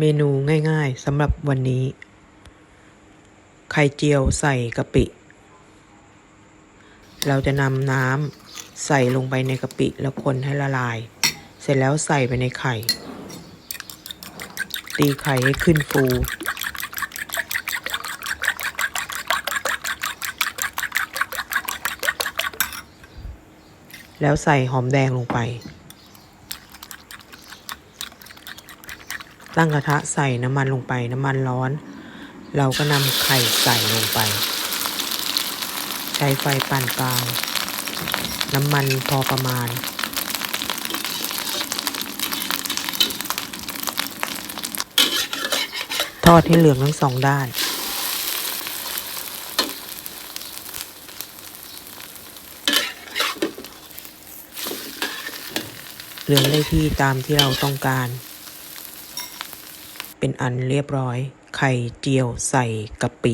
เมนูง่ายๆสำหรับวันนี้ ไข่เจียวใส่กะปิ เราจะนำน้ำใส่ลงไปในกะปิแล้วคนให้ละลาย เสร็จแล้วใส่ไปในไข่ ตีไข่ให้ขึ้นฟู แล้วใส่หอมแดงลงไป ตั้งกระทะใส่น้ำมันลงไป น้ำมันร้อน เราก็นำไข่ใส่ลงไป ใช้ไฟปานกลาง น้ำมันพอประมาณ ทอดให้เหลืองทั้งสองด้านเหลืองได้ที่ตามที่เราต้องการ เป็นอันเรียบร้อย ไข่เจียวใส่กะปิ